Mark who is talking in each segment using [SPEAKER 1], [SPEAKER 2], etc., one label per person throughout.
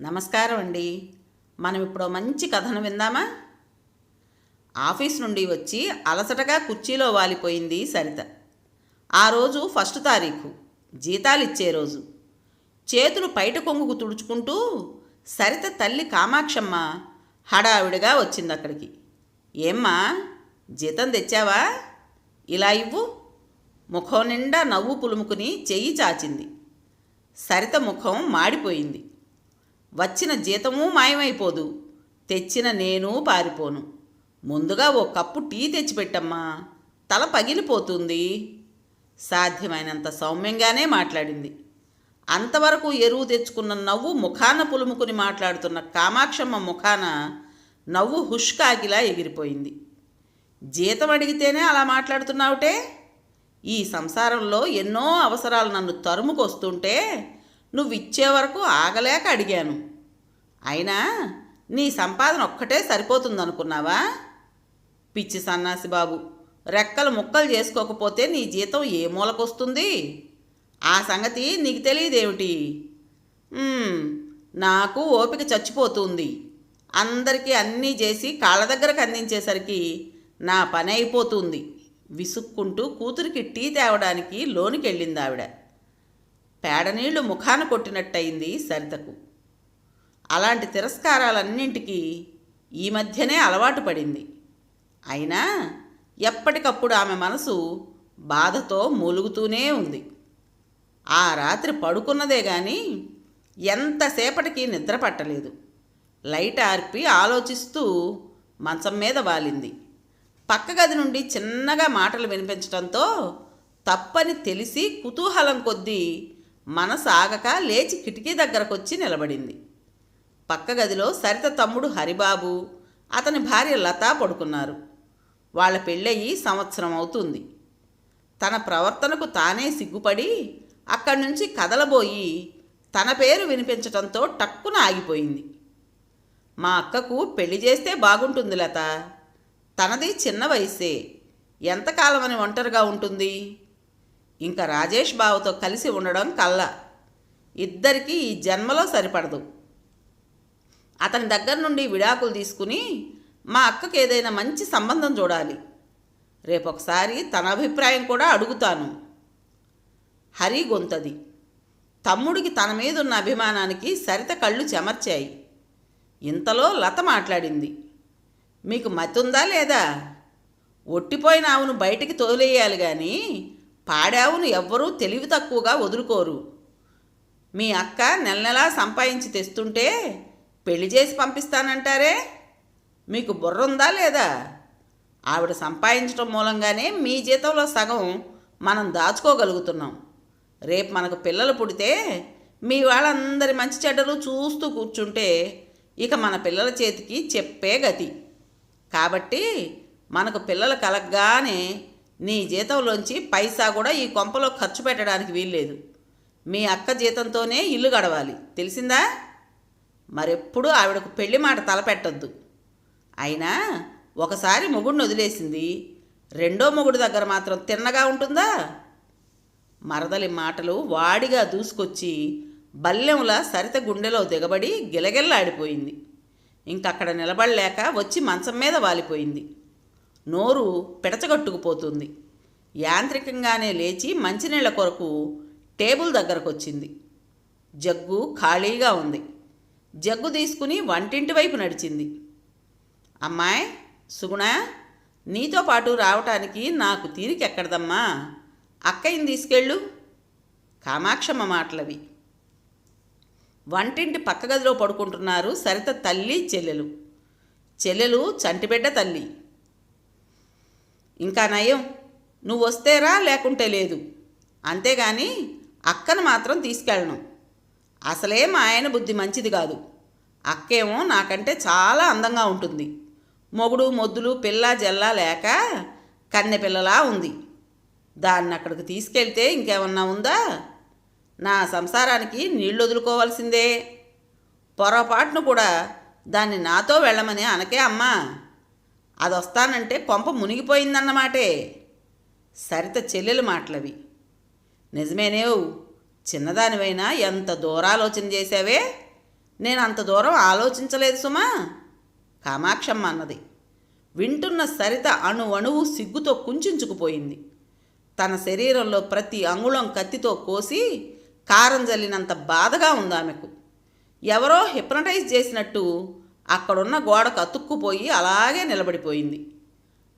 [SPEAKER 1] నమస్కారం అండి. మనం ఇప్పుడు మంచి కథను విందామా? ఆఫీస్ నుండి వచ్చి అలసటగా కుర్చీలో వాలిపోయింది సరిత. ఆ రోజు ఫస్ట్ తారీఖు జీతాలు ఇచ్చే రోజు. చేతులు పైట కొంగుకు తుడుచుకుంటూ సరిత తల్లి కామాక్షమ్మ హడావిడిగా వచ్చింది అక్కడికి. ఏమ్మా జీతం తెచ్చావా? ఇలా ఇవ్వు. ముఖం నిండా నవ్వు పులుముకుని చెయ్యి చాచింది. సరిత ముఖం మాడిపోయింది. వచ్చిన జీతమూ మాయమైపోదు. తెచ్చిన నేను పారిపోను. ముందుగా ఓ కప్పు టీ తెచ్చిపెట్టమ్మా. తల పగిలిపోతుంది. సాధ్యమైనంత సౌమ్యంగానే మాట్లాడింది. అంతవరకు ఎరువు తెచ్చుకున్న నవ్వు ముఖాన పులుముకుని మాట్లాడుతున్న కామాక్షమ్మ ముఖాన నవ్వు హుష్కాగిలా ఎగిరిపోయింది. జీతం అడిగితేనే అలా మాట్లాడుతున్నావుటే? ఈ సంసారంలో ఎన్నో అవసరాలు నన్ను తరుముకొస్తుంటే నువ్వు ఇచ్చే వరకు ఆగలేక అడిగాను. అయినా నీ సంపాదన ఒక్కటే సరిపోతుందనుకున్నావా? పిచ్చి సన్నాసి బాబు రెక్కలు ముక్కలు చేసుకోకపోతే నీ జీతం ఏ మూలకొస్తుంది? ఆ సంగతి నీకు తెలియదేమిటి? నాకు ఓపిక చచ్చిపోతుంది. అందరికీ అన్నీ చేసి కాళ్ళ దగ్గరకు అందించేసరికి నా పని అయిపోతుంది. విసుక్కుంటూ కూతురికి టీ తేవడానికి లోనికి వెళ్ళింది ఆవిడ పేడనీళ్ళు ముఖాన కొట్టినట్టయింది సరితకు. అలాంటి తిరస్కారాలన్నింటికీ ఈ మధ్యనే అలవాటు పడింది. అయినా ఎప్పటికప్పుడు ఆమె మనసు బాధతో మూలుగుతూనే ఉంది. ఆ రాత్రి పడుకున్నదే గాని ఎంతసేపటికి నిద్ర పట్టలేదు లైట్ ఆర్పి ఆలోచిస్తూ మంచం మీద వాలింది. పక్క గది నుండి చిన్నగా మాటలు వినిపించడంతో తప్పని తెలిసి కుతూహలం కొద్దీ మనసాగక లేచి కిటికీ దగ్గరకొచ్చి నిలబడింది. పక్క గదిలో సరిత తమ్ముడు హరిబాబు అతని భార్య లతా పడుకున్నారు. వాళ్ళ పెళ్ళయి సంవత్సరం అవుతుంది. తన ప్రవర్తనకు తానే సిగ్గుపడి అక్కడి నుంచి కదలబోయి తన పేరు వినిపించటంతో టక్కున ఆగిపోయింది. మా అక్కకు పెళ్ళి చేస్తే బాగుంటుంది లత. తనది చిన్న వయసే. ఎంతకాలమని ఒంటరిగా ఉంటుంది? ఇంకా రాజేష్ బావతో కలిసి ఉండడం కల్ల ఇద్దరికీ ఈ జన్మలో సరిపడదు. అతని దగ్గర నుండి విడాకులు తీసుకుని మా అక్కకి ఏదైనా మంచి సంబంధం చూడాలి. రేపొకసారి తన అభిప్రాయం కూడా అడుగుతాను. హరి గొంతది. తమ్ముడికి తన మీద ఉన్న అభిమానానికి సరిత కళ్ళు చెమర్చాయి. ఇంతలో లత మాట్లాడింది. మీకు మతుందా లేదా? ఒట్టిపోయిన ఆవును బయటికి తోలేయాలి కానీ పాడావును ఎవ్వరూ తెలివి తక్కువగా వదులుకోరు. మీ అక్క నెల నెలా సంపాదించి తెస్తుంటే పెళ్ళి చేసి పంపిస్తానంటారే? మీకు బుర్ర ఉందా లేదా? ఆవిడ సంపాదించడం మూలంగానే మీ జీతంలో సగం మనం దాచుకోగలుగుతున్నాం. రేపు మనకు పిల్లలు పుడితే మీ వాళ్ళందరి మంచి చెడ్డలు చూస్తూ కూర్చుంటే ఇక మన పిల్లల చేతికి చెప్పే గతి. కాబట్టి మనకు పిల్లలు కలగగానే నీ జీతంలోంచి పైసా కూడా ఈ కొంపలో ఖర్చు పెట్టడానికి వీల్లేదు. మీ అక్క జీతంతోనే ఇల్లు గడవాలి. తెలిసిందా? మరెప్పుడు ఆవిడకు పెళ్ళి మాట తలపెట్టొద్దు అయినా ఒకసారి మొగుడిని వదిలేసింది. రెండో మొగుడు దగ్గర మాత్రం తిన్నగా ఉంటుందా? మరదలి మాటలు వాడిగా దూసుకొచ్చి బల్లెంలా సరిత గుండెలో దిగబడి గిలగిల్లాడిపోయింది. ఇంకక్కడ నిలబడలేక వచ్చి మంచం మీద వాలిపోయింది. నోరు పిడచగట్టుకుపోతుంది. యాంత్రికంగానే లేచి మంచినీళ్ళ కొరకు టేబుల్ దగ్గరకు వచ్చింది జగ్గు ఖాళీగా ఉంది. జగ్గు తీసుకుని వంటింటి వైపు నడిచింది. అమ్మాయి సుగుణ నీతో పాటు రావటానికి నాకు తీరికెక్కడదమ్మా? అక్కయ్యని తీసుకెళ్ళు. కామాక్షమ్మ మాటలవి. వంటింటి పక్క గదిలో పడుకుంటున్నారు సరిత తల్లి చెల్లెలు. చెల్లెలు చంటిబిడ్డ తల్లి. ఇంకా నయం. నువ్వు వస్తేరా లేకుంటే లేదు. అంతేగాని అక్కను మాత్రం తీసుకెళ్ళను. అసలే మా ఆయన బుద్ధి మంచిది కాదు. అక్కేమో నాకంటే చాలా అందంగా ఉంటుంది. మొగుడు మొద్దులు పిల్ల జల్లా లేక కన్నె పిల్లలా ఉంది. దాన్ని అక్కడికి తీసుకెళ్తే ఇంకేమన్నా ఉందా? నా సంసారానికి నీళ్ళు వదులుకోవాల్సిందే. పొరపాటును కూడా దాన్ని నాతో వెళ్ళమని అనకే అమ్మా. అది వస్తానంటే కొంప మునిగిపోయిందన్నమాటే. సరిత చెల్లెలు మాటలవి. నిజమేనేవు చిన్నదానివైనా ఎంత దూరాలోచన చేశావే? నేను అంత దూరం ఆలోచించలేదు సుమా. కామాక్షమ్మ అన్నది. వింటున్న సరిత అణు అణువు సిగ్గుతో కుంచుకుపోయింది తన శరీరంలో ప్రతి అంగుళం కత్తితో కోసి కారం జల్లినంత బాధగా ఉంది ఆమెకు ఎవరో హిప్నటైజ్ చేసినట్టు అక్కడున్న గోడకు అతుక్కుపోయి అలాగే నిలబడిపోయింది.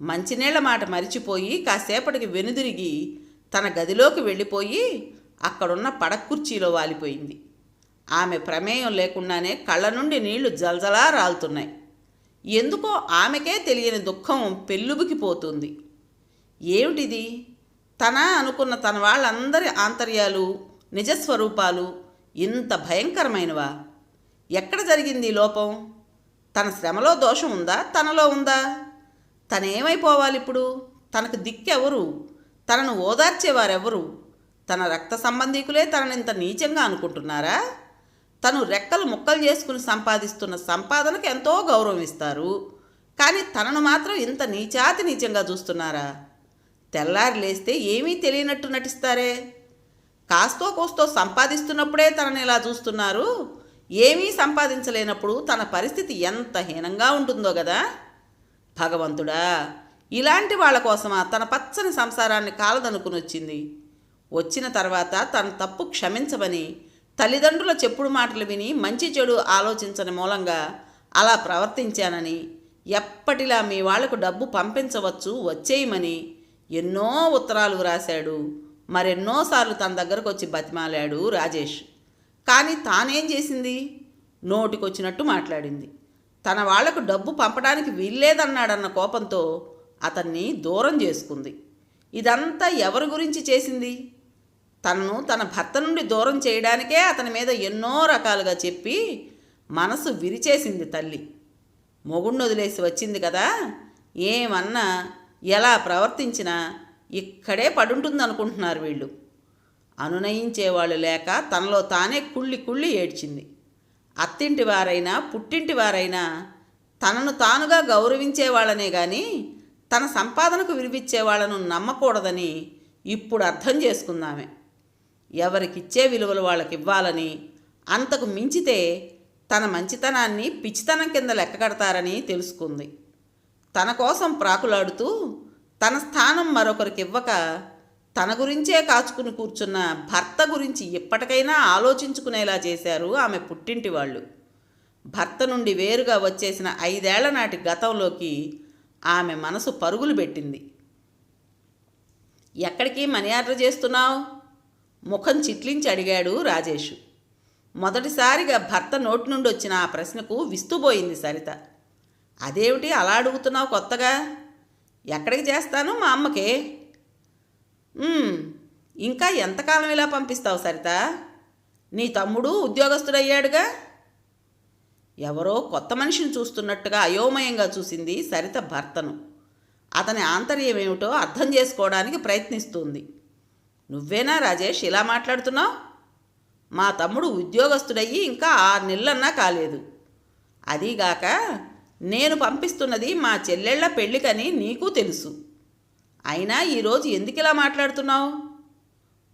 [SPEAKER 1] మంచినీళ్ళ మాట మరిచిపోయి కాసేపటికి వెనుదిరిగి తన గదిలోకి వెళ్ళిపోయి అక్కడున్న పడకుర్చీలో వాలిపోయింది. ఆమె ప్రమేయం లేకుండానే కళ్ళ నుండి నీళ్ళు జలజలా రాలుతున్నాయి. ఎందుకో ఆమెకే తెలియని దుఃఖం పెళ్ళుబుకిపోతుంది ఏమిటిది? తన అనుకున్న తన వాళ్ళందరి ఆంతర్యాలు నిజస్వరూపాలు ఇంత భయంకరమైనవా? ఎక్కడ జరిగింది ఈ లోపం? తన శ్రమలో దోషం ఉందా? తనలో ఉందా? తనేమైపోవాలి ఇప్పుడు తనకు దిక్కెవరు? తనను ఓదార్చేవారెవరు? తన రక్త సంబంధీకులే తననింత నీచంగా అనుకుంటున్నారా? తను రెక్కలు ముక్కలు చేసుకుని సంపాదిస్తున్న సంపాదనకు ఎంతో గౌరవం ఇస్తారు కానీ తనను మాత్రం ఇంత నీచాతి నీచంగా చూస్తున్నారా? తెల్లారి లేస్తే ఏమీ తెలియనట్టు నటిస్తారే? కాస్తో కోస్తో సంపాదిస్తున్నప్పుడే తనని ఇలా చూస్తున్నారు? ఏమీ సంపాదించలేనప్పుడు తన పరిస్థితి ఎంత హీనంగా ఉంటుందో కదా భగవంతుడా ఇలాంటి వాళ్ళ కోసమా తన పచ్చని సంసారాన్ని కాలదనుకుని వచ్చింది వచ్చిన తర్వాత తన తప్పు క్షమించమని తల్లిదండ్రుల చెప్పుడు మాటలు విని మంచి చెడు ఆలోచించని మూలంగా అలా ప్రవర్తించానని ఎప్పటిలా మీ వాళ్ళకు డబ్బు పంపించవచ్చు వచ్చేయమని ఎన్నో ఉత్తరాలు వ్రాశాడు. మరెన్నోసార్లు తన దగ్గరకు వచ్చి బతిమాలాడు రాజేష్. కానీ తానేం చేసింది? నోటికొచ్చినట్టు మాట్లాడింది. తన వాళ్ళకు డబ్బు పంపడానికి వీల్లేదన్నాడన్న కోపంతో అతన్ని దూరం చేసుకుంది. ఇదంతా ఎవరి గురించి చేసింది? తనను తన భర్త నుండి దూరం చేయడానికే అతని మీద ఎన్నో రకాలుగా చెప్పి మనసు విరిచేసింది తల్లి. మొగుణ్ణి వదిలేసి వచ్చింది కదా? ఏమన్నా ఎలా ప్రవర్తించినా ఇక్కడే పడుంటుందనుకుంటున్నారు వీళ్ళు. అనునయించేవాళ్ళు లేక తనలో తానే కుళ్ళి కుళ్ళి ఏడ్చింది. అత్తింటి వారైనా పుట్టింటి వారైనా తనను తానుగా గౌరవించేవాళ్ళనే కానీ తన సంపాదనకు విలువిచ్చే వాళ్ళను నమ్మకూడదని ఇప్పుడు అర్థం చేసుకుందామే. ఎవరికిచ్చే విలువలు వాళ్ళకి ఇవ్వాలని అంతకు మించితే తన మంచితనాన్ని పిచ్చితనం కింద లెక్కగడతారని తెలుసుకుంది. తన కోసం ప్రాకులాడుతూ తన స్థానం మరొకరికి ఇవ్వక తన గురించే కాచుకుని కూర్చున్న భర్త గురించి ఇప్పటికైనా ఆలోచించుకునేలా చేశారు ఆమె పుట్టింటి వాళ్ళు. భర్త నుండి వేరుగా వచ్చేసిన ఐదేళ్ళ నాటి గతంలోకి ఆమె మనసు పరుగులు పెట్టింది. ఎక్కడికి మనీ ఆర్డర్ చేస్తున్నావు? ముఖం చిట్లించి అడిగాడు రాజేష్. మొదటిసారిగా భర్త నోటి నుండి వచ్చిన ఆ ప్రశ్నకు విస్తుపోయింది సరిత. అదేమిటి అలా అడుగుతున్నావు కొత్తగా? ఎక్కడికి చేస్తాను మా అమ్మకే? ఇంకా ఎంతకాలం ఇలా పంపిస్తావు సరిత? నీ తమ్ముడు ఉద్యోగస్తుడయ్యాడుగా? ఎవరో కొత్త మనిషిని చూస్తున్నట్టుగా అయోమయంగా చూసింది సరిత భర్తను. అతని ఆంతర్యం ఏమిటో అర్థం చేసుకోవడానికి ప్రయత్నిస్తుంది. నువ్వేనా రాజేష్ ఇలా మాట్లాడుతున్నావు? మా తమ్ముడు ఉద్యోగస్తుడయ్యి ఇంకా ఆరు నెలలన్నా కాలేదు. అదీగాక నేను పంపిస్తున్నది మా చెల్లెళ్ళ పెళ్ళికని నీకు తెలుసు. అయినా ఈరోజు ఎందుకు ఇలా మాట్లాడుతున్నావు?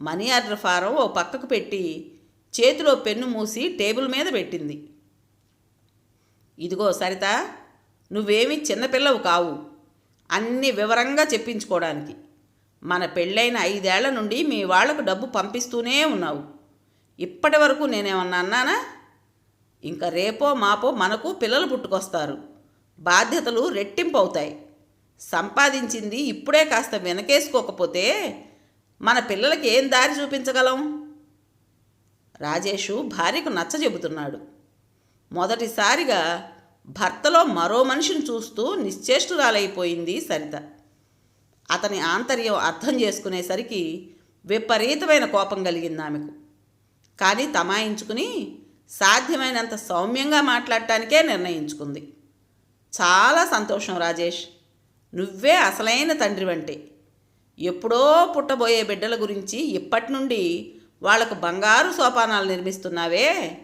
[SPEAKER 1] మనీ ఆర్డర్ ఫారం ఓ పక్కకు పెట్టి చేతిలో పెన్ను మూసి టేబుల్ మీద పెట్టింది. ఇదిగో సరిత నువ్వేమి చిన్నపిల్లవు కావు. అన్ని వివరంగా చెప్పించుకోవడానికి మన పెళ్ళైన ఐదేళ్ళ నుండి మీ వాళ్ళకు డబ్బు పంపిస్తూనే ఉన్నావు. ఇప్పటి వరకు నేనేమన్నా అన్నానా? ఇంకా రేపో మాపో మనకు పిల్లలు పుట్టుకొస్తారు. బాధ్యతలు రెట్టింపు అవుతాయి సంపాదించింది ఇప్పుడే కాస్త వెనకేసుకోకపోతే మన పిల్లలకి ఏం దారి చూపించగలం? రాజేషు భార్యకు నచ్చ చెబుతున్నాడు. మొదటిసారిగా భర్తలో మరో మనిషిని చూస్తూ నిశ్చేష్టురాలైపోయింది సరిత. అతని ఆంతర్యం అర్థం చేసుకునేసరికి విపరీతమైన కోపం కలిగింది ఆమెకు. కానీ తమాయించుకుని సాధ్యమైనంత సౌమ్యంగా మాట్లాడటానికే నిర్ణయించుకుంది. చాలా సంతోషం రాజేష్. నువ్వే అసలైన తండ్రివంటే. ఎప్పుడో పుట్టబోయే బిడ్డల గురించి ఇప్పటి నుండి వాళ్ళకు బంగారు సోపానాలు నిర్మిస్తున్నావే.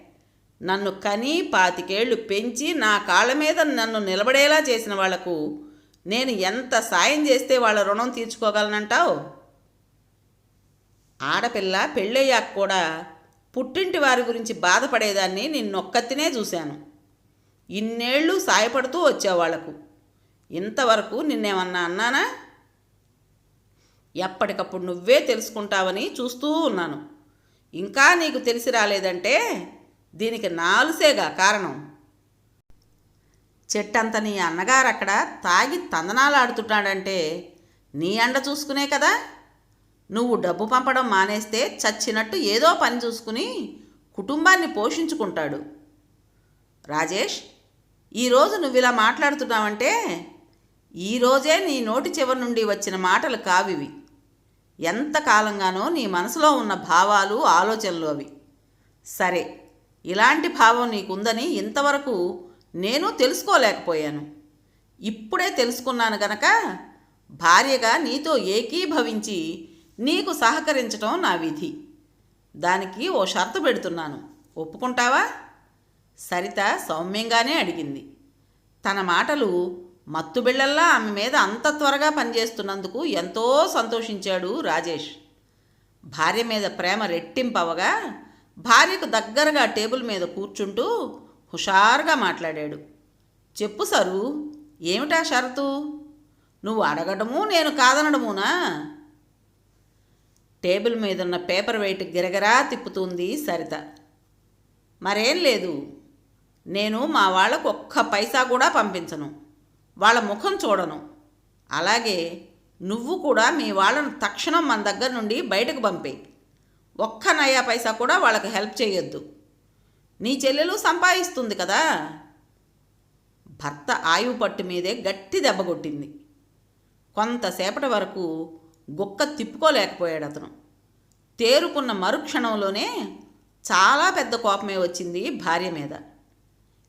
[SPEAKER 1] నన్ను కని పాతికేళ్ళు పెంచి నా కాళ్ళ మీద నన్ను నిలబడేలా చేసిన వాళ్ళకు నేను ఎంత సాయం చేస్తే వాళ్ళ రుణం తీర్చుకోగలనంటావు? ఆడపిల్ల పెళ్ళయ్యాక కూడా పుట్టింటి వారి గురించి బాధపడేదాన్ని నిన్నొక్కతినే చూశాను. ఇన్నేళ్ళు సాయపడుతూ వచ్చేవాళ్ళకు ఇంతవరకు నిన్నేమన్నా అన్నానా? ఎప్పటికప్పుడు నువ్వే తెలుసుకుంటావని చూస్తూ ఉన్నాను. ఇంకా నీకు తెలిసి రాలేదంటే దీనికి నాలుసేగా కారణం. చెట్టంత నీ అన్నగారు అక్కడ తాగి తందనాలాడుతున్నాడంటే నీ అండ చూసుకునే కదా? నువ్వు డబ్బు పంపడం మానేస్తే చచ్చినట్టు ఏదో పని చూసుకుని కుటుంబాన్ని పోషించుకుంటాడు. రాజేష్ ఈరోజు నువ్వు ఇలా మాట్లాడుతున్నావంటే ఈరోజే నీ నోటి చివరి నుండి వచ్చిన మాటలు కావివి. ఎంత కాలంగానో నీ మనసులో ఉన్న భావాలు ఆలోచనలు అవి. సరే ఇలాంటి భావం నీకుందని ఇంతవరకు నేను తెలుసుకోలేకపోయాను. ఇప్పుడే తెలుసుకున్నాను గనక భార్యగా నీతో ఏకీభవించి నీకు సహకరించటం నా విధి. దానికి ఓ షరతు పెడుతున్నాను. ఒప్పుకుంటావా? సరిత సౌమ్యంగానే అడిగింది. తన మాటలు మత్తుబిళ్ళల్లా ఆమె మీద అంత త్వరగా పనిచేస్తున్నందుకు ఎంతో సంతోషించాడు రాజేష్. భార్య మీద ప్రేమ రెట్టింపవగా భార్యకు దగ్గరగా టేబుల్ మీద కూర్చుంటూ హుషారుగా మాట్లాడాడు. చెప్పు సరు ఏమిటా షరతు? నువ్వు అడగడము నేను కాదనడమునా? టేబుల్ మీదున్న పేపర్ వెయిట్ గిరగరా తిప్పుతుంది సరిత. మరేం లేదు నేను మా వాళ్ళకు ఒక్క పైసా కూడా పంపించను. వాళ్ళ ముఖం చూడను. అలాగే నువ్వు కూడా మీ వాళ్ళను తక్షణం మన దగ్గర నుండి బయటకు పంపే ఒక్క నయా పైసా కూడా వాళ్ళకి హెల్ప్ చేయొద్దు. నీ చెల్లెలు సంపాదిస్తుంది కదా. భర్త ఆయువు పట్టు మీదే గట్టి దెబ్బ కొట్టింది. కొంతసేపటి వరకు గుక్క తిప్పుకోలేకపోయాడు అతను. తేరుకున్న మరుక్షణంలోనే చాలా పెద్ద కోపమే వచ్చింది భార్య మీద.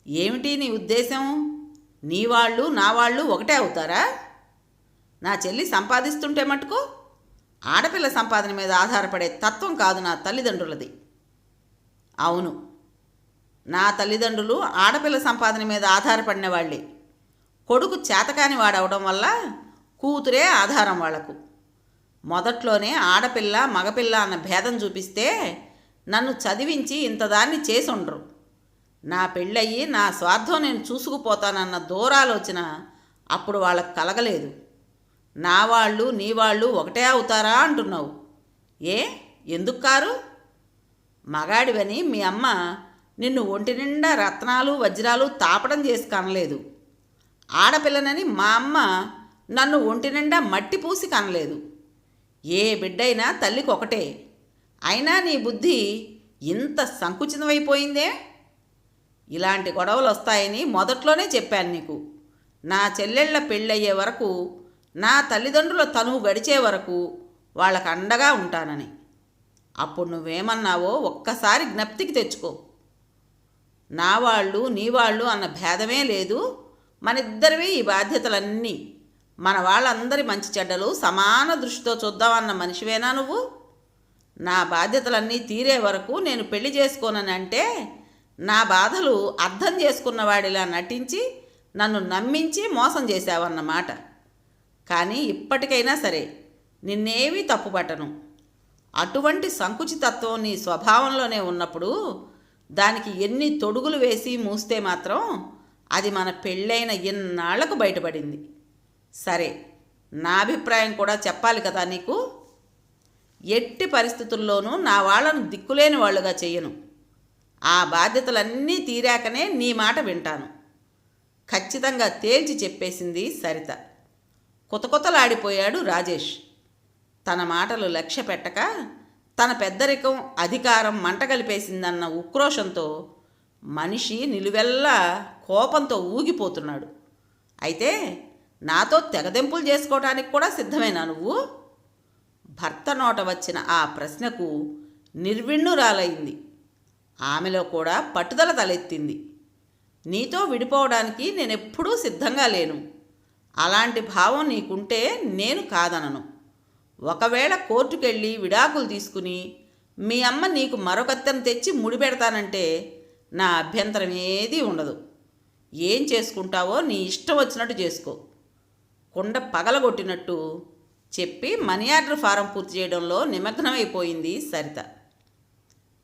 [SPEAKER 1] ఏమిటి నీ ఉద్దేశం? నీ వాళ్ళు నా వాళ్ళు ఒకటే అవుతారా? నా చెల్లి సంపాదిస్తుంటే మటుకు ఆడపిల్ల సంపాదన మీద ఆధారపడే తత్వం కాదు నా తల్లిదండ్రులది. అవును నా తల్లిదండ్రులు ఆడపిల్ల సంపాదన మీద ఆధారపడిన వాళ్ళే. కొడుకు చేతకాని వాడవడం వల్ల కూతురే ఆధారం వాళ్ళకు. మొదట్లోనే ఆడపిల్ల మగపిల్ల అన్న భేదం చూపిస్తే నన్ను చదివించి ఇంతదాన్ని చేసి ఉండరు నా పెళ్ళయ్యి నా స్వార్థం నేను చూసుకుపోతానన్న దూరాలోచన అప్పుడు వాళ్ళకు కలగలేదు. నా వాళ్ళు నీ వాళ్ళు ఒకటే అవుతారా అంటున్నావు. ఏ? ఎందుకు కారు? మగాడివని మీ అమ్మ నిన్ను ఒంటి నిండా రత్నాలు వజ్రాలు తాపడం చేసి కనలేదు. ఆడపిల్లనని మా అమ్మ నన్ను ఒంటి నిండా మట్టి పూసి కనలేదు. ఏ బిడ్డైనా తల్లికి ఒకటే. అయినా నీ బుద్ధి ఇంత సంకుచితమైపోయిందే? ఇలాంటి గొడవలు వస్తాయని మొదట్లోనే చెప్పాను నీకు. నా చెల్లెళ్ళ పెళ్ళయ్యే వరకు నా తల్లిదండ్రుల తనువు గడిచే వరకు వాళ్ళకు అండగా ఉంటానని. అప్పుడు నువ్వేమన్నావో ఒక్కసారి జ్ఞప్తికి తెచ్చుకో. నా వాళ్ళు నీ వాళ్ళు అన్న భేదమే లేదు. మనిద్దరివి ఈ బాధ్యతలన్నీ. మన వాళ్ళందరి మంచి చెడ్డలు సమాన దృష్టితో చూద్దామన్న మనిషివేనా నువ్వు? నా బాధ్యతలన్నీ తీరే వరకు నేను పెళ్ళి చేసుకోనని అంటే నా బాధలు అర్థం చేసుకున్నవాడిలా నటించి నన్ను నమ్మించి మోసం చేశావన్నమాట. కానీ ఇప్పటికైనా సరే నిన్నేమీ తప్పుపట్టను. అటువంటి సంకుచితత్వం నీ స్వభావంలోనే ఉన్నప్పుడు దానికి ఎన్ని తొడుగులు వేసి మూస్తే మాత్రం అది మన పెళ్ళైన ఎన్నాళ్ళకు బయటపడింది. సరే నా అభిప్రాయం కూడా చెప్పాలి కదా నీకు? ఎట్టి పరిస్థితుల్లోనూ నా వాళ్ళను దిక్కులేని వాళ్ళుగా చెయ్యను ఆ బాధ్యతలన్నీ తీరాకనే నీ మాట వింటాను. ఖచ్చితంగా తేల్చి చెప్పేసింది సరిత. కుతకుతలాడిపోయాడు రాజేష్. తన మాటలు లక్ష్య పెట్టక తన పెద్దరికం అధికారం మంట కలిపేసిందన్న ఉక్రోషంతో మనిషి నిలువెల్లా కోపంతో ఊగిపోతున్నాడు. అయితే నాతో తెగదెంపులు చేసుకోవటానికి కూడా సిద్ధమేనా నువ్వు? భర్త నోట వచ్చిన ఆ ప్రశ్నకు నిర్విణ్ణురాలైంది. ఆమెలో కూడా పట్టుదల తలెత్తింది. నీతో విడిపోవడానికి నేనెప్పుడూ సిద్ధంగా లేను. అలాంటి భావం నీకుంటే నేను కాదనను. ఒకవేళ కోర్టుకెళ్ళి విడాకులు తీసుకుని మీ అమ్మ నీకు మరొకత్తెను తెచ్చి ముడిపెడతానంటే నా అభ్యంతరం ఏదీ ఉండదు. ఏం చేసుకుంటావో నీ ఇష్టం వచ్చినట్టు చేసుకో. కుండ పగలగొట్టినట్టు చెప్పి మనీ ఆర్డర్ ఫారం పూర్తి చేయడంలో నిమగ్నమైపోయింది సరిత.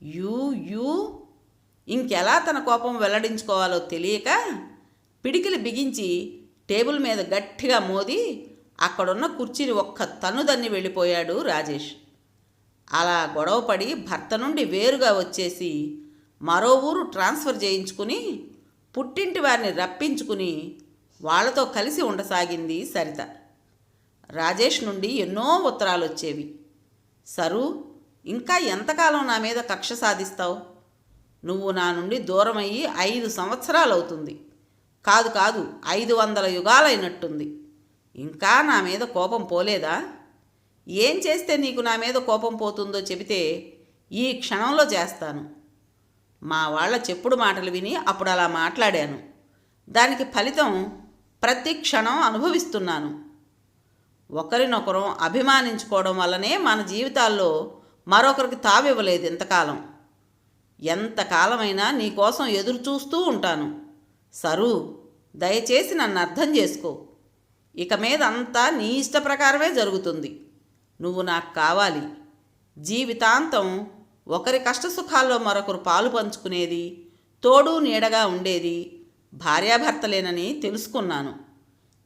[SPEAKER 1] You you. ఇంకెలా తన కోపం వెల్లడించుకోవాలో తెలియక పిడికిలు బిగించి టేబుల్ మీద గట్టిగా మోది అక్కడున్న కుర్చీని ఒక్క తన్నుదన్ని వెళ్ళిపోయాడు రాజేష్. అలా గొడవపడి భర్త నుండి వేరుగా వచ్చేసి మరో ఊరు ట్రాన్స్ఫర్ చేయించుకుని పుట్టింటి వారిని రప్పించుకుని వాళ్ళతో కలిసి ఉండసాగింది సరిత. రాజేష్ నుండి ఎన్నో ఉత్తరాలు వచ్చేవి సరు ఇంకా ఎంతకాలం నా మీద కక్ష సాధిస్తావు? నువ్వు నా నుండి దూరమయ్యి ఐదు సంవత్సరాలు అవుతుంది కాదు కాదు ఐదు వందల యుగాలైనట్టుంది. ఇంకా నా మీద కోపం పోలేదా? ఏం చేస్తే నీకు నా మీద కోపం పోతుందో చెబితే ఈ క్షణంలో చేస్తాను. మా వాళ్ళ చెప్పుడు మాటలు విని అప్పుడు అలా మాట్లాడాను. దానికి ఫలితం ప్రతి క్షణం అనుభవిస్తున్నాను. ఒకరినొకరం అభిమానించుకోవడం వల్లనే మన జీవితాల్లో మరొకరికి తావివ్వలేదు ఇంతకాలం. ఎంతకాలమైనా నీకోసం ఎదురు చూస్తూ ఉంటాను. సరు దయచేసి నన్ను అర్థం చేసుకో. ఇక మీద అంతా నీ ఇష్ట ప్రకారమే జరుగుతుంది. నువ్వు నాకు కావాలి. జీవితాంతం ఒకరి కష్టసుఖాల్లో మరొకరు పాలు పంచుకునేది తోడు నీడగా ఉండేది భార్యాభర్తలేనని తెలుసుకున్నాను.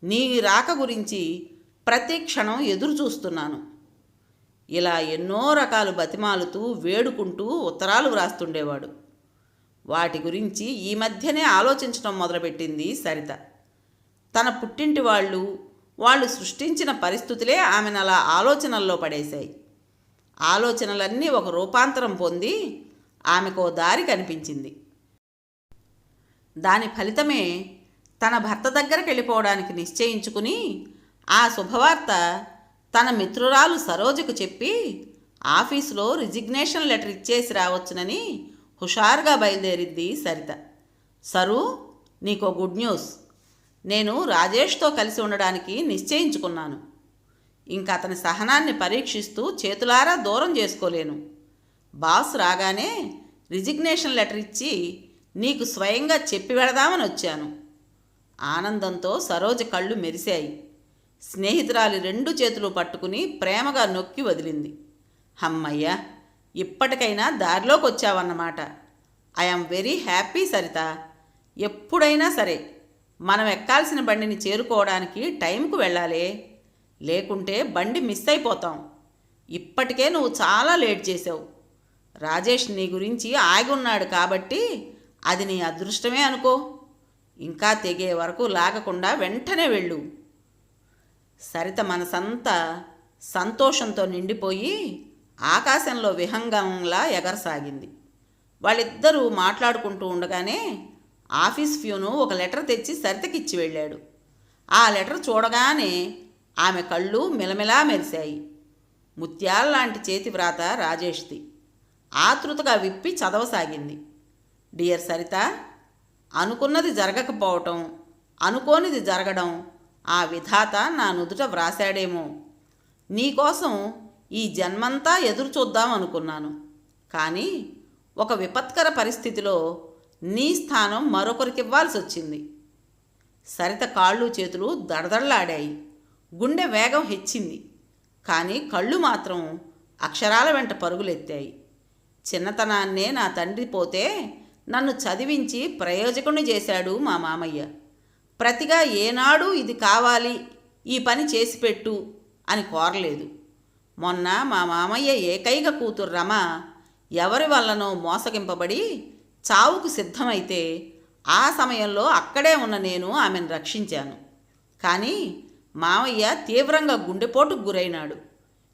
[SPEAKER 1] నీ రాక గురించి ప్రతి క్షణం ఎదురు చూస్తున్నాను. ఇలా ఎన్నో రకాలు బతిమాలుతూ వేడుకుంటూ ఉత్తరాలు వ్రాస్తుండేవాడు. వాటి గురించి ఈ మధ్యనే ఆలోచించడం మొదలుపెట్టింది సరిత. తన పుట్టింటి వాళ్ళు వాళ్ళు సృష్టించిన పరిస్థితులే ఆమెను అలా ఆలోచనల్లో పడేశాయి. ఆలోచనలన్నీ ఒక రూపాంతరం పొంది ఆమెకో దారి కనిపించింది. దాని ఫలితమే తన భర్త దగ్గరికి వెళ్ళిపోవడానికి నిశ్చయించుకుని ఆ శుభవార్త తన మిత్రురాలు సరోజకు చెప్పి ఆఫీసులో రిజిగ్నేషన్ లెటర్ ఇచ్చేసి రావచ్చునని హుషారుగా బయలుదేరిద్ది సరిత. సరు నీకో గుడ్ న్యూస్. నేను రాజేష్తో కలిసి ఉండడానికి నిశ్చయించుకున్నాను. ఇంకా అతని సహనాన్ని పరీక్షిస్తూ చేతులారా దూరం చేసుకోలేను. బాస్ రాగానే రిజిగ్నేషన్ లెటర్ ఇచ్చి నీకు స్వయంగా చెప్పి వెళదామని వచ్చాను. ఆనందంతో సరోజ కళ్ళు మెరిశాయి. స్నేహితురాలి రెండు చేతులు పట్టుకుని ప్రేమగా నొక్కి వదిలింది. హమ్మయ్య ఇప్పటికైనా దారిలోకి వచ్చావన్నమాట ఐఎమ్ వెరీ హ్యాపీ సరిత. ఎప్పుడైనా సరే మనం ఎక్కాల్సిన బండిని చేరుకోవడానికి టైంకు వెళ్ళాలి. లేకుంటే బండి మిస్ అయిపోతాం. ఇప్పటికే నువ్వు చాలా లేట్ చేసావు రాజేష్ నీ గురించి ఆగి ఉన్నాడు కాబట్టి అది నీ అదృష్టమే అనుకో. ఇంకా తెగే వరకు లాగకుండా వెంటనే వెళ్ళు. సరిత మనసంతా సంతోషంతో నిండిపోయి ఆకాశంలో విహంగంలా ఎగరసాగింది. వాళ్ళిద్దరూ మాట్లాడుకుంటూ ఉండగానే ఆఫీస్ ఫ్యూను ఒక లెటర్ తెచ్చి సరితకిచ్చి వెళ్ళాడు. ఆ లెటర్ చూడగానే ఆమె కళ్ళు మిలమిలా మెరిశాయి. ముత్యాల లాంటి చేతి వ్రాత రాజేష్ది. ఆతృతగా విప్పి చదవసాగింది. డియర్ సరిత అనుకున్నది జరగకపోవటం అనుకోనిది జరగడం ఆ విధాత నా నుదుట వ్రాశాడేమో. నీకోసం ఈ జన్మంతా ఎదురు చూద్దాం అనుకున్నాను. కానీ ఒక విపత్కర పరిస్థితిలో నీ స్థానం మరొకరికి ఇవ్వాల్సి వచ్చింది సరిత కాళ్ళు చేతులు దడదడలాడాయి. గుండె వేగం హెచ్చింది. కానీ కళ్ళు మాత్రం అక్షరాల వెంట పరుగులెత్తాయి. చిన్నతనాన్నే నా తండ్రి పోతే నన్ను చదివించి ప్రయోజకుణ్ణి చేశాడు మా మామయ్య. ప్రతిగా ఏనాడు ఇది కావాలి ఈ పని చేసి పెట్టు అని కోరలేదు. మొన్న మా మామయ్య ఏకైక కూతురు రమ ఎవరి వల్లనో మోసగింపబడి చావుకు సిద్ధమైతే ఆ సమయంలో అక్కడే ఉన్న నేను ఆమెను రక్షించాను. కానీ మామయ్య తీవ్రంగా గుండెపోటుకు గురైనాడు.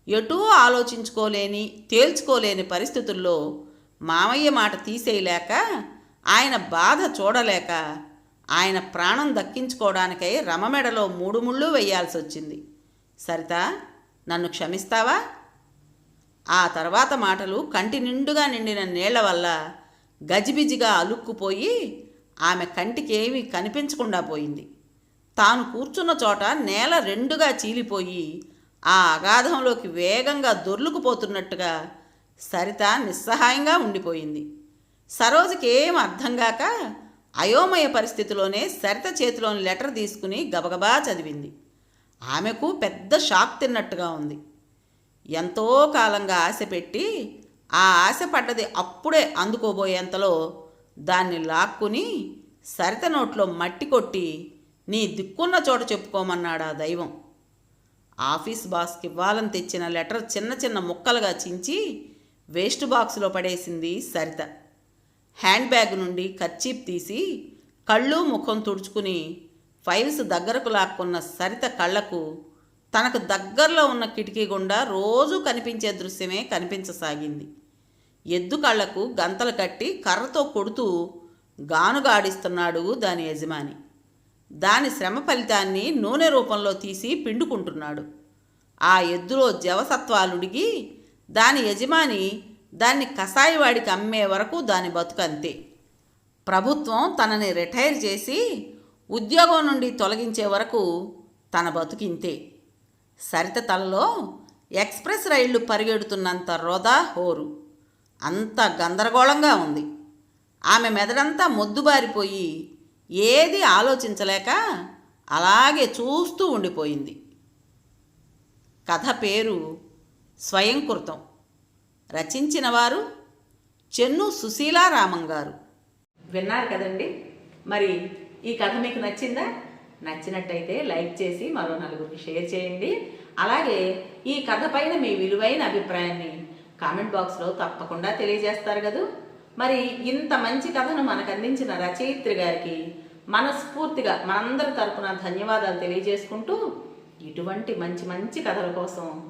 [SPEAKER 1] ఎటూ ఆలోచించుకోలేని తేల్చుకోలేని పరిస్థితుల్లో మామయ్య మాట తీసేయలేక ఆయన బాధ చూడలేక ఆయన ప్రాణం దక్కించుకోవడానికై రమమెడలో మూడు ముళ్ళు వేయాల్సి వచ్చింది సరిత నన్ను క్షమిస్తావా? ఆ తర్వాత మాటలు కంటి నిండుగా నిండిన నీళ్ళ వల్ల గజిబిజిగా అలుక్కుపోయి ఆమె కంటికి ఏమీ కనిపించకుండా పోయింది. తాను కూర్చున్న చోట నేల రెండుగా చీలిపోయి ఆ అగాధంలోకి వేగంగా దొర్లుకుపోతున్నట్టుగా సరిత నిస్సహాయంగా ఉండిపోయింది. సరోజుకి ఏం అర్థం కాక అయోమయ పరిస్థితిలోనే సరిత చేతిలోని లెటర్ తీసుకుని గబగబా చదివింది. ఆమెకు పెద్ద షాక్ తిన్నట్టుగా ఉంది. ఎంతో కాలంగా ఆశ పెట్టి ఆ ఆశ పడ్డది అప్పుడే అందుకోబోయేంతలో దాన్ని లాక్కుని సరిత నోట్లో మట్టి కొట్టి నీ దిక్కున్న చోట చెప్పుకోమన్నాడు ఆ దైవం. ఆఫీస్ బాస్కి ఇవ్వాలని తెచ్చిన లెటర్ చిన్న చిన్న ముక్కలుగా చించి వేస్ట్ బాక్స్లో పడేసింది సరిత. హ్యాండ్ బ్యాగ్ నుండి కర్చీప్ తీసి కళ్ళు ముఖం తుడుచుకుని ఫైల్స్ దగ్గరకు లాక్కున్న సరిత కళ్ళకు తనకు దగ్గరలో ఉన్న కిటికీ గుండా రోజూ కనిపించే దృశ్యమే కనిపించసాగింది. ఎద్దు కళ్ళకు గంతలు కట్టి కర్రతో కొడుతూ గానుగాడిస్తున్నాడు దాని యజమాని. దాని శ్రమ ఫలితాన్ని నూనె రూపంలో తీసి పిండుకుంటున్నాడు. ఆ ఎద్దులో జవసత్వాలుడిగి దాని యజమాని దాన్ని కసాయివాడికి అమ్మే వరకు దాని బతుకంతే ప్రభుత్వం తనని రిటైర్ చేసి ఉద్యోగం నుండి తొలగించే వరకు తన బతుకింతే సరిత తలలో ఎక్స్ప్రెస్ రైళ్ళు పరిగెడుతున్నంత రోదా హోరు. అంత గందరగోళంగా ఉంది. ఆమె మెదడంతా మొద్దుబారిపోయి ఏది ఆలోచించలేక అలాగే చూస్తూ ఉండిపోయింది. కథ పేరు స్వయంకృతం. రచించిన వారు చెన్ను సుశీలారామం గారు విన్నారు కదండి? మరి ఈ కథ మీకు నచ్చిందా? నచ్చినట్టయితే లైక్ చేసి మరో నలుగురికి షేర్ చేయండి. అలాగే ఈ కథ పైన మీ విలువైన అభిప్రాయాన్ని కామెంట్ బాక్స్లో తప్పకుండా తెలియజేస్తారు కదూ. మరి ఇంత మంచి కథను మనకు అందించిన రచయిత్రి గారికి మనస్ఫూర్తిగా మనందరి తరపున ధన్యవాదాలు తెలియజేసుకుంటూ ఇటువంటి మంచి మంచి కథల కోసం